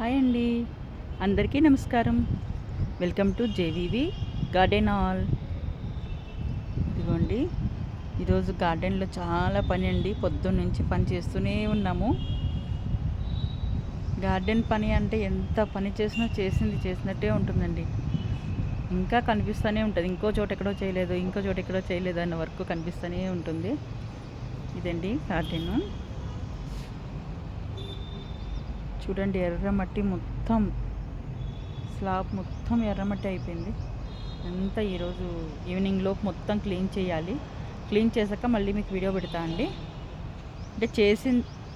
Hi అండి. అందరికీ నమస్కారం. Welcome to JVV garden all. ఇదిగోండి ఈరోజు గార్డెన్లో చాలా పని అండి. పొద్దున్న నుంచి పని చేస్తూనే ఉన్నాము. గార్డెన్ పని అంటే ఎంత పని చేసినా చేసింది చేసినట్టే ఉంటుందండి. ఇంకా కనిపిస్తూనే ఉంటుంది. ఇంకో చోట ఎక్కడో చేయలేదు ఇంకో చోట ఎక్కడో చేయలేదు అన్న వర్క్ కనిపిస్తూనే ఉంటుంది. ఇదండి గార్డెను. చూడండి ఎర్రమట్టి మొత్తం స్లాబ్ మొత్తం ఎర్రమట్టి అయిపోయింది. అంతా ఈరోజు ఈవినింగ్ లోపు మొత్తం క్లీన్ చేయాలి. క్లీన్ చేశాక మళ్ళీ మీకు వీడియో పెడతా అండి. అంటే చేసి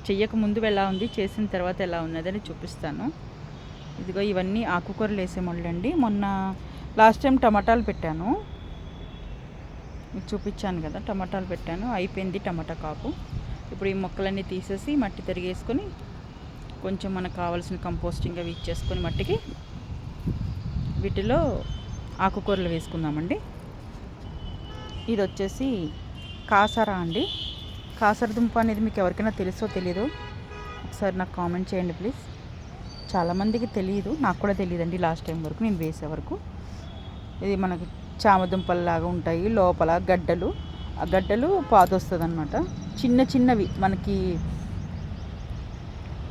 చెయ్యక ముందు ఎలా ఉంది చేసిన తర్వాత ఎలా ఉన్నదని చూపిస్తాను. ఇదిగో ఇవన్నీ ఆకుకూరలు వేసే మొళ్ళండి మొన్న లాస్ట్ టైం టమాటాలు పెట్టాను. మీకు చూపించాను కదా టమాటాలు పెట్టాను. అయిపోయింది టమాటా కాపు. ఇప్పుడు ఈ మొక్కలన్నీ తీసేసి మట్టి తిరిగేసుకొని కొంచెం మనకు కావాల్సిన కంపోస్టింగ్ అవి ఇచ్చేసుకొని మట్టికి వీటిలో ఆకుకూరలు వేసుకుందామండి. ఇది వచ్చేసి కాసరా అండి. కాసర దుంప అనేది మీకు ఎవరికైనా తెలుసో తెలియదు ఒకసారి నాకు కామెంట్ చేయండి ప్లీజ్. చాలామందికి తెలియదు నాకు కూడా తెలియదండి లాస్ట్ టైం వరకు నేను వేసే వరకు. ఇది మనకి చామదుంపల్లాగా ఉంటాయి లోపల గడ్డలు. ఆ గడ్డలు పాతొస్తుంది అనమాట చిన్న చిన్నవి మనకి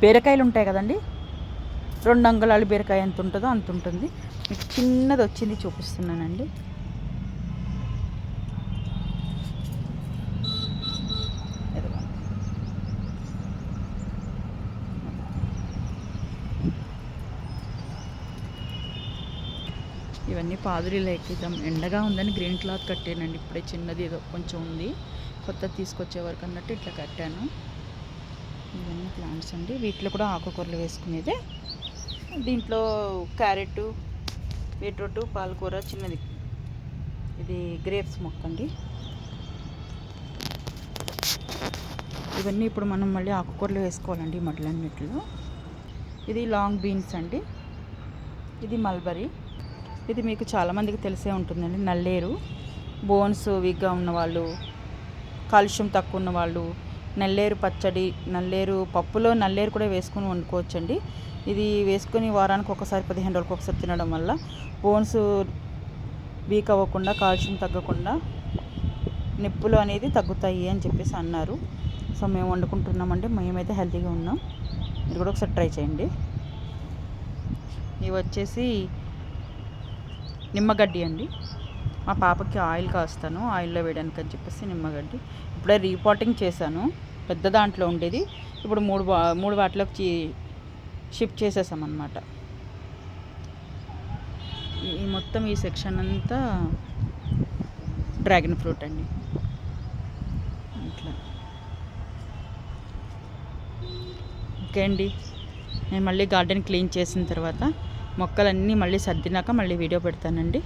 బీరకాయలు ఉంటాయి కదండి? రెండు అంగుళాలు బీరకాయ ఎంత ఉంటుందో అంత ఉంటుంది. మీకు చిన్నది వచ్చింది చూపిస్తున్నానండి. ఇవన్నీ పాదురీలు ఎక్కిద్దాం ఎండగా ఉందని గ్రీన్ క్లాత్ కట్టానండి. ఇప్పుడే చిన్నది ఏదో కొంచెం ఉంది. కొత్త తీసుకొచ్చే వరకు అన్నట్టు ఇట్లా కట్టాను. ప్లాంట్స్ అండి. వీటిలో కూడా ఆకుకూరలు వేసుకునేదే. దీంట్లో క్యారెట్ బీట్రూట్ పాలకూర చిన్నది. ఇది గ్రేప్స్ మొక్క అండి ఇవన్నీ ఇప్పుడు మనం మళ్ళీ ఆకుకూరలు వేసుకోవాలండి ఈ ఇది లాంగ్ బీన్స్ అండి. ఇది మల్బరీ. ఇది మీకు చాలామందికి తెలిసే ఉంటుందండి. నల్లేరు. బోన్స్ వీక్గా ఉన్నవాళ్ళు కాలుష్యం తక్కువ ఉన్నవాళ్ళు నల్లేరు పచ్చడి నల్లేరు పప్పులో నల్లేరు కూడా వేసుకుని వండుకోవచ్చండి. ఇది వేసుకుని వారానికి ఒకసారి పదిహేను రోజులకు ఒకసారి తినడం వల్ల బోన్స్ వీక్ అవ్వకుండా కాల్షియం తగ్గకుండా నిప్పులు అనేది తగ్గుతాయి అని చెప్పేసి అన్నారు. సో మేము వండుకుంటున్నామండి. మేమైతే హెల్తీగా ఉన్నాం. మీరు కూడా ఒకసారి ట్రై చేయండి. ఇవి వచ్చేసి నిమ్మగడ్డి అండి. మా పాపకి ఆయిల్ కాస్తాను ఆయిల్లో వేయడానికి అని చెప్పేసి నిమ్మగడ్డి. ఇప్పుడే రీపాటింగ్ చేశాను పెద్ద దాంట్లో ఉండేది. ఇప్పుడు మూడు వా- మూడు వాటిలోకి షిఫ్ట్ చేసేసామన్నమాట. ఈ- ఈ మొత్తం ఈ సెక్షన్ అంతా డ్రాగన్ ఫ్రూట్ అండి. ఇట్లా ఓకే అండి. నేను మళ్ళీ గార్డెన్ క్లీన్ చేసిన తర్వాత మొక్కలన్నీ మళ్ళీ సర్దినాక మళ్ళీ వీడియో పెడతానండి.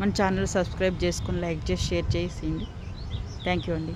మన ఛానల్ సబ్స్క్రైబ్ చేసుకుని లైక్ చేసి షేర్ చేసేయండి. థ్యాంక్ యూ అండి.